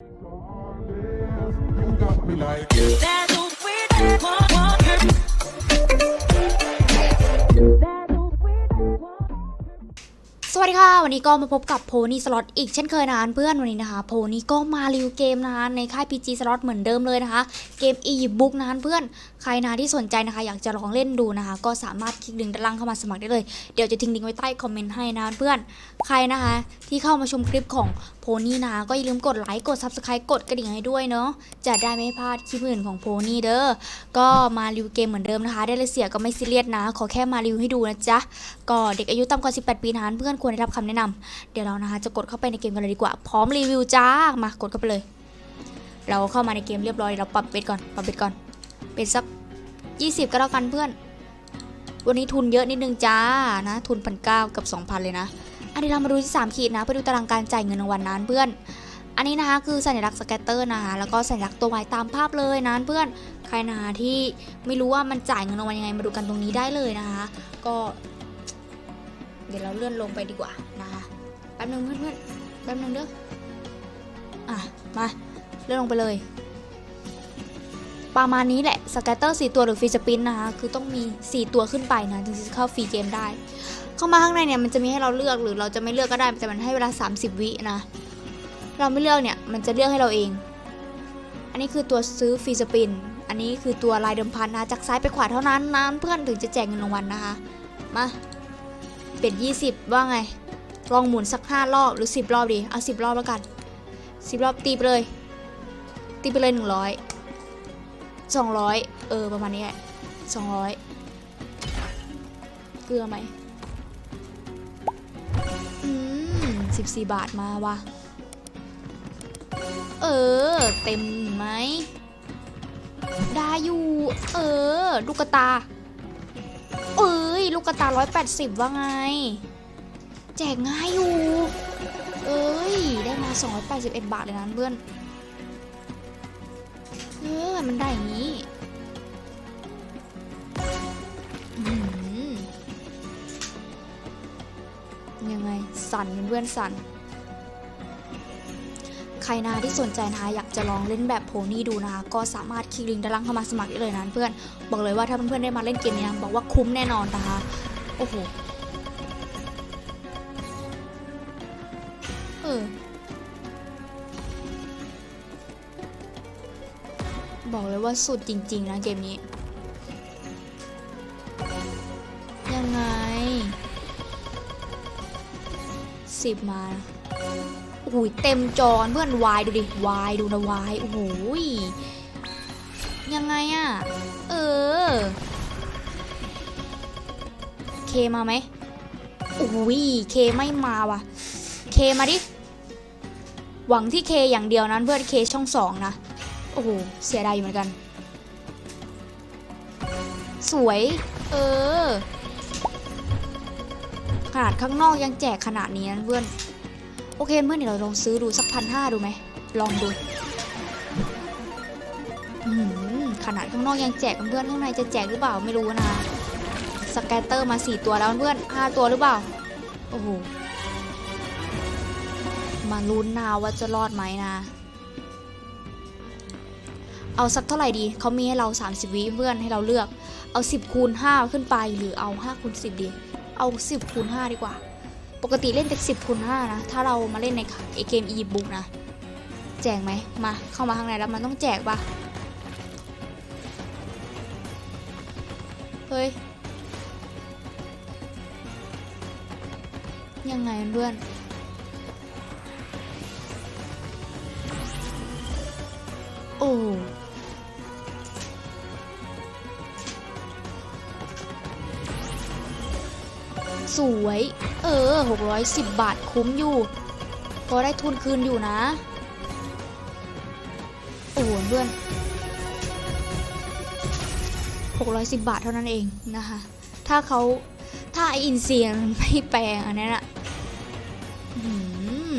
You got me like yeah. วัสดีค่ะ วันนี้ก็มาพบกับโพนี่สล็อตอีกเช่นเคยนะเพื่อนวันนี้นะคะ โพนี่ก็มารีวิวเกมนะคะในค่าย PG สล็อตเหมือนเดิมเลยนะคะ เกม e b o o k นะเพื่อนใครนะที่สนใจนะคะ อยากจะลองเล่นดูนะคะ ก็สามารถคลิกลิงด้านล่างเข้ามาสมัครได้เลยเดี๋ยวจะทิ้งลิงก์ไว้ใต้คอมเมนต์ให้นะเพื่อนใครนะคะ ที่เข้ามาชมคลิปของโพนี่นะคะก็อย่าลืมกดไลค์กด Subscribe กดกระดิ่งให้ด้วยเนาะจะได้ไม่พลาดคลิปอื่นของโพนี่เด้อก็มารีวิวเกมเหมือนเดิมนะคะ ได้เลยเสียก็ไม่ซีเรียสนะ ขอแค่มารีวิวให้ดูนะจ๊ะ ก็เด็กอายุต่ำกว่า 18 ปีนั้นเพื่อนควรได้รับคำแนะนำเดี๋ยวเรานะคะจะกดเข้าไปในเกมกันเลยดีกว่า พร้อมรีวิวจ้ามากดเข้าไปเลย เราเข้ามาในเกมเรียบร้อยเราปรับเบ็ดก่อนปรับเบ็ดก่อนเป็นสัก 20 ก็แล้วกันเพื่อน วันนี้ทุนเยอะนิดนึงจ้านะ ทุนพันเกับ 2,000 เลยนะ อันนี้เรามาดูที่ 3 ขีดนะไปดูตารางการจ่ายเงินรางวัลนั้นเพื่อนอันนี้นะคะคือสัญลักษณ์สแกตเตอร์นะคะแล้วก็สัญลักษณ์ตัวไม้ตามภาพเลยนะเพื่อนใครนะคะที่ไม่รู้ว่ามันจ่ายเงินรางวัลยังไงมาดูกันตรงนี้ได้เลยนะคะ ก็ เดี๋ยวเราเลื่อนลงไปดีกว่านะคะแป๊บนึงเพื่อนๆแป๊บนึงเด้ออะมาเลื่อนลงไปเลย ประมาณนี้แหละสแกตเตอร์4ตัวหรือฟรีสปินนะคะคือต้องมี 4 ตัวขึ้นไปนะถึงจะเข้าฟรีเกมได้ เข้ามาข้างในเนี่ยมันจะมีให้เราเลือกหรือเราจะไม่เลือกก็ได้แต่มันให้เวลา 30 วินะเราไม่เลือกเนี่ยมันจะเลือกให้เราเอง อันนี้คือตัวซื้อฟรีสปิน อันนี้คือตัวลายเดิมพันนะจากซ้ายไปขวาเท่านั้นนะเพื่อนถึงจะแจกเงินรางวัลนะคะ มา เป็ด20ว่าไง ลองหมุนสัก5รอบหรือ10รอบดีเอา10รอบแล้วกัน10รอบตีไปเลย ตีไปเลย100 200เออประมาณนี้แหละ200เกลือไหมอืม14บาทมาว่ะเออ เต็มไหมได้อยู่ เออลูกกตา ลูกกระตา 180 ว่าไง แจกง่ายอยู่ เอ้ย ได้มา 281 บาทเลยนะเพื่อน เออ มันได้อย่างนี้ยังไง สั่นเพื่อนสั่น ครนะที่สนใจนะคะอยากจะลองเล่นแบบโพนี่ดูนะคะ ก็สามารถคลิกลิงก์ด้านล่างเข้ามาสมัครได้เลยนะเพื่อน บอกเลยว่าถ้าเพื่อนๆได้มาเล่นเกมนี้นะบอกว่าคุ้มแน่นอนนะคะ โอ้โห เออ บอกเลยว่าสุดจริง ๆ นะเกมนี้ ยังไงสิบมานะ โอ้โหเต็มจอเพื่อนวายดูดิวายดูนะวายโอ้โหยังไงอะเออ เคมาไหมโอ้ยเคไม่มาว่ะ เคมาดิ หวังที่เคอย่างเดียวนั้นเพื่อนเคช่องสองนะ โอ้โห เสียดายอยู่เหมือนกัน สวย เออ ขนาดข้างนอกยังแจกขนาดนี้นะเพื่อน โอเคเพื่อนเดี๋ยวเราลองซื้อดูสักพันห้าดูไหม ลองดูขนาดข้างนอกยังแจกเพื่อนข้างในจะแจกหรือเปล่าไม่รู้นะสแกตเตอร์มาสี่ตัวแล้วเพื่อนห้าตัวหรือเปล่า โอ้โห มาลุ้นนะว่าจะรอดไหมนะ เอาสักเท่าไหร่ดี เขามีให้เรา 30 วิเพื่อนให้เราเลือก เอา 10คูณ5ขึ้นไปหรือเอา5คูณ10ดี เอา 10คูณ5ดีกว่า ปกติเล่นแต่10คูณ5นะ ถ้าเรามาเล่นในเกม e บุ๊กนะ แจกไหมมาเข้ามาข้างในแล้วมันต้องแจกปะเฮ้ย ยังไงเพื่อนโอ้ เออ 610 บาทคุ้มอยู่ พอได้ทุนคืนอยู่นะ โอ้โหเพื่อน 610 บาทเท่านั้นเองนะคะ ถ้าเขาถ้าไออินเซียนไม่แปลงอันนั้นอะอื้อหือ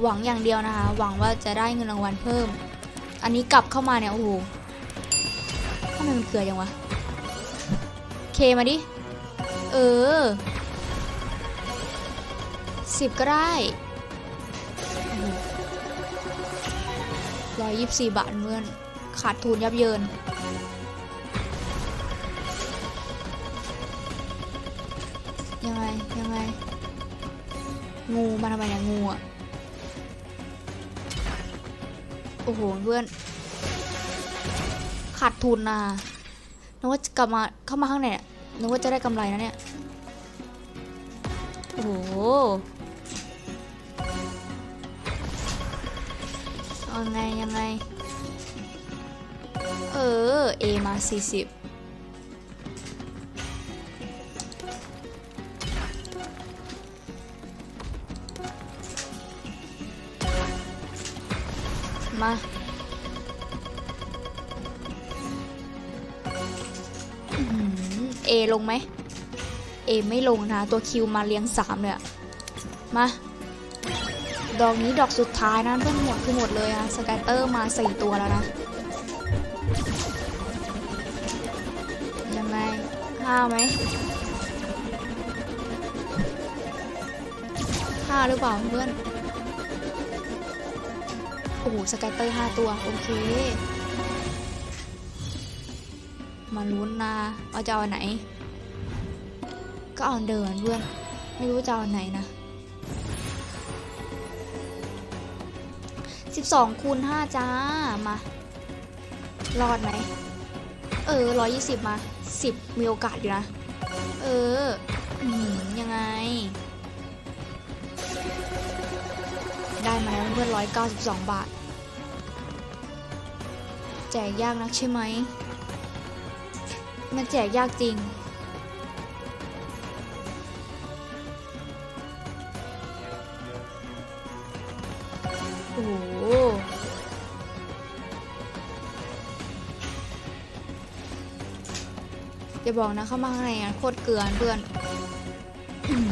หวังอย่างเดียวนะคะ หวังว่าจะได้เงินรางวัลเพิ่ม อันนี้กลับเข้ามาเนี่ย โอ้โหทำไมมันเกลือยังวะ เคมาดิ เออสิบก็ได้โอ้โหร้อยยี่สิบสี่บาทเพื่อน ขาดทุนยับเยิน ยังไง ยังไง งูมาทำไมเนี่ยงูอะ โอ้โห เพื่อน ขาดทุนนะนึกว่าจะกลับมาเข้ามาข้างในเนี่ย นึกว่าจะได้กำไรนะเนี่ย โอ้โหเอาไง ยังไง เออ A มา 40มา ลงไหม A ไม่ลงนะ ตัวคิวมาเลี้ยงสามเลยอะมาดอกนี้ดอกสุดท้ายนะเพื่อนหมดคือหมดเลยอะสแกตเตอร์มาสี่ตัวแล้วนะยังไงห้าไหมห้าหรือเปล่าเพื่อนโอ้โหสแกตเตอร์ห้าตัว โอเค มาลุ้นนะเอาจะเอาไหน ก็เอาอันเดิมเพื่อน ไม่รู้จะเอาอันไหนนะ 12คูณ5จ้า มา รอดไหม เออ 120 มา 10 มีโอกาสอยู่นะ เอออืมยังไง ได้ไหมเพื่อน192 บาท แจกยากนักใช่ไหม มันแจกยากจริง โอ้โหอย่าบอกนะเข้ามาข้างในอะโคตรเกลือนเพื่อน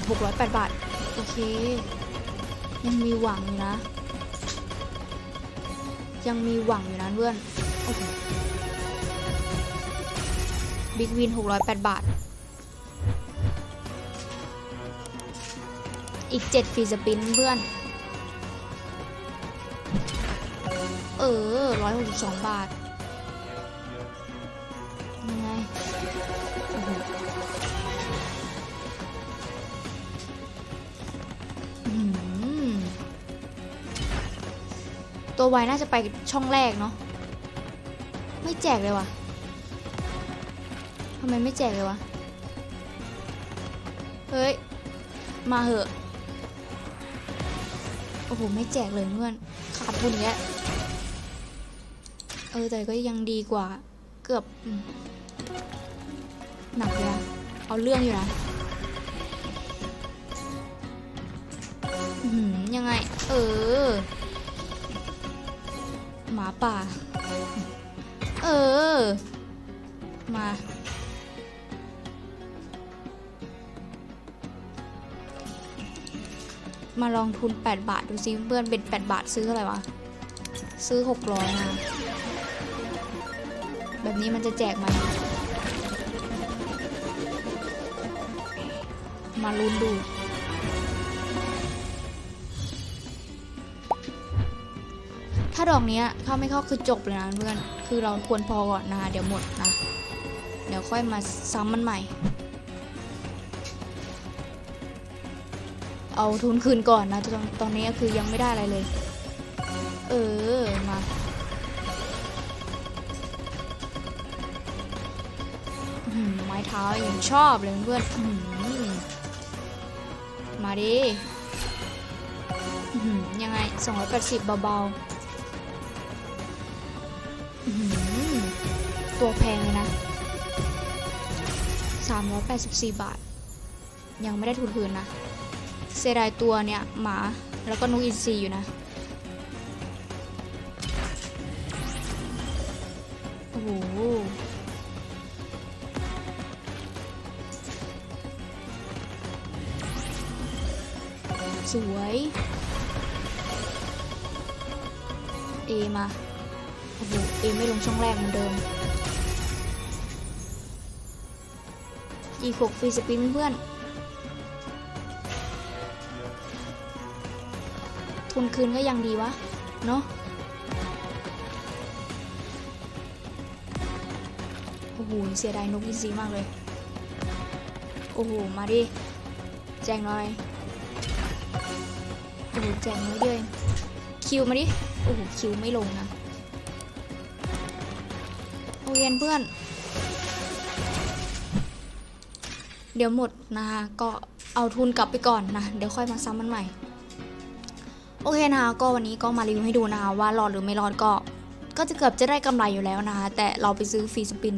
หกร้อยแปดบาท โอเค ยังมีหวังอยู่นะ ยังมีหวังอยู่นะเพื่อน โอ้โห บิ๊กวินหกร้อยแปดบาท อีกเจ็ดฟรีสปินเพื่อน เออร้อยหกสิบสองบาท ยังไงตัวไวน่าจะไปช่องแรกเนาะ ไม่แจกเลยว่ะ ทำไมไม่แจกเลยวะ เฮ้ย มาเหอะ โอ้โห ไม่แจกเลยเพื่อน ขาดทุนแล้วเออ แต่ก็ยังดีกว่า เกือบ หนักเลยเอาเรื่องอยู่นะหือยังไง เออ หมาป่า เออ มา มาลองทุน 8 บาท ดูซิเพื่อนเป็น 8 บาทซื้ออะไรวะ ซื้อ 600นะแบบนี้มันจะแจกไหมมาลุ้นดู ถ้าดอกนี้เข้าไม่เข้าคือจบเลยนะเพื่อน คือเราควรพอก่อนนะคะเดี๋ยวหมดนะ เดี๋ยวค่อยมาซ้ำมันใหม่ เอาทุนคืนก่อนนะตอนตอนนี้คือยังไม่ได้อะไรเลย เออ มาหือไม้เท้าอย่างชอบเลยเพื่อนมาดิยังไง 280 เบาๆอื้อหือตัวแพงเลยนะ 384 บาท ยังไม่ได้ทุนคืนนะ เสียดายตัวเนี่ยหมาแล้วก็นกอินทรีอยู่นะโอ้โหสวยเอมาโอ้โหเอไม่ลงช่องแรกเหมือนเดิมอีกหกฟรีสปินเพื่อน ทุนคืนก็ยังดีวะ เนาะโอ้โหเสียดายนกอินทรีมากเลย โอ้โห มาดิ แจงหน่อย โอ้โห แจงน้อยด้วย คิวมาดิ โอ้โห คิวไม่ลงนะ โอเคเพื่อน เดี๋ยวหมดนะก็เอาทุนกลับไปก่อนนะ เดี๋ยวค่อยมาซ้ำมันใหม่ โอเคนะคะก็วันนี้ก็มารีวิวให้ดูนะคะว่ารอดหรือไม่รอดก็ ก็จะเกือบจะได้กำไรอยู่แล้วนะคะ แต่เราไปซื้อฟรีสปิน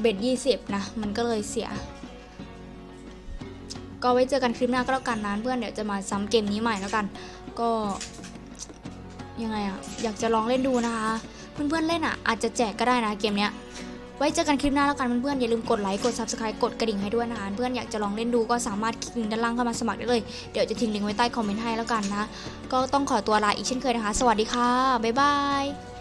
เบ็ดยี่สิบนะ มันก็เลยเสีย ก็ไว้เจอกันคลิปหน้าก็แล้วกันนะเพื่อนเดี๋ยวจะมาซ้ำเกมนี้ใหม่แล้วกัน ก็ยังไงอะอยากจะลองเล่นดูนะคะ เพื่อนๆเล่นอะอาจจะแจกก็ได้นะเกมเนี้ย ไว้เจอกันคลิปหน้าแล้วกันเพื่อนๆอย่าลืมกดไลค์กด subscribe กดกระดิ่งให้ด้วยนะคะเพื่อนอยากจะลองเล่นดูก็สามารถคลิกลิงก์ด้านล่างเข้ามาสมัครได้เลยเดี๋ยวจะทิ้งลิงก์ไว้ใต้คอมเมนต์ให้แล้วกันนะก็ต้องขอตัวลาอีกเช่นเคยนะคะ สวัสดีค่ะบ๊ายบาย